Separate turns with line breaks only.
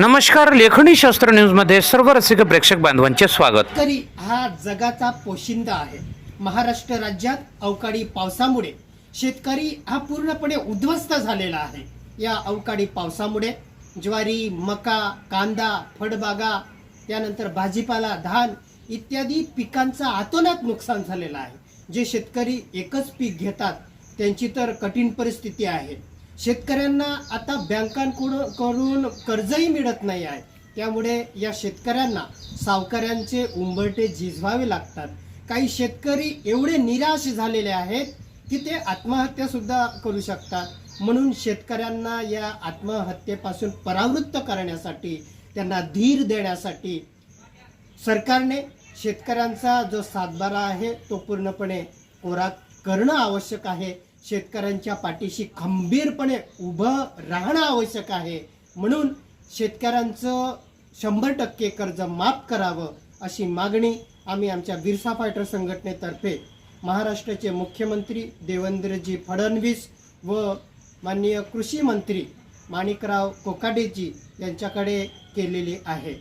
नमस्कार लेखणी शास्त्र न्यूजमध्ये सर्व रसिक प्रेक्षक बांधवांचे स्वागत.
तरी हा जगाचा पोशिंदा आहे. महाराष्ट्र राज्यात अवकाळी पावसामुळे शेतकरी हा पूर्णपणे उद्ध्वस्त झालेला आहे. या अवकाळी पावसामुळे ज्वारी मका कांदा फळबागा त्यानंतर भाजीपाला धान इत्यादी पिकांचं आतोनात नुकसान झालेलं आहे. जे शेतकरी एकच पीक घेतात त्यांची तर कठीण परिस्थिती आहे. शेतकऱ्यांना आता बँकांकडून करून कर्जही मिळत नाही आहे. त्यामुळे या शेतकऱ्यांना सावकाऱ्यांचे उंबरटे झिजवावे लागतात. काही शेतकरी एवढे निराश झालेले आहेत की ते आत्महत्यासुद्धा करू शकतात. म्हणून शेतकऱ्यांना या आत्महत्येपासून परावृत्त करण्यासाठी त्यांना धीर देण्यासाठी सरकारने शेतकऱ्यांचा जो सातबारा आहे तो पूर्णपणे कोरा करणं आवश्यक आहे. शेतकऱ्यांच्या पाठीशी खंबीरपणे उभं राहणं आवश्यक आहे. म्हणून शेतकऱ्यांचं शंभर टक्के कर्ज माफ करावं अशी मागणी आम्ही आमच्या बिरसा फायटर संघटनेतर्फे महाराष्ट्राचे मुख्यमंत्री देवेंद्रजी फडणवीस व माननीय कृषी मंत्री माणिकराव कोकाडेजी यांच्याकडे केलेली आहे.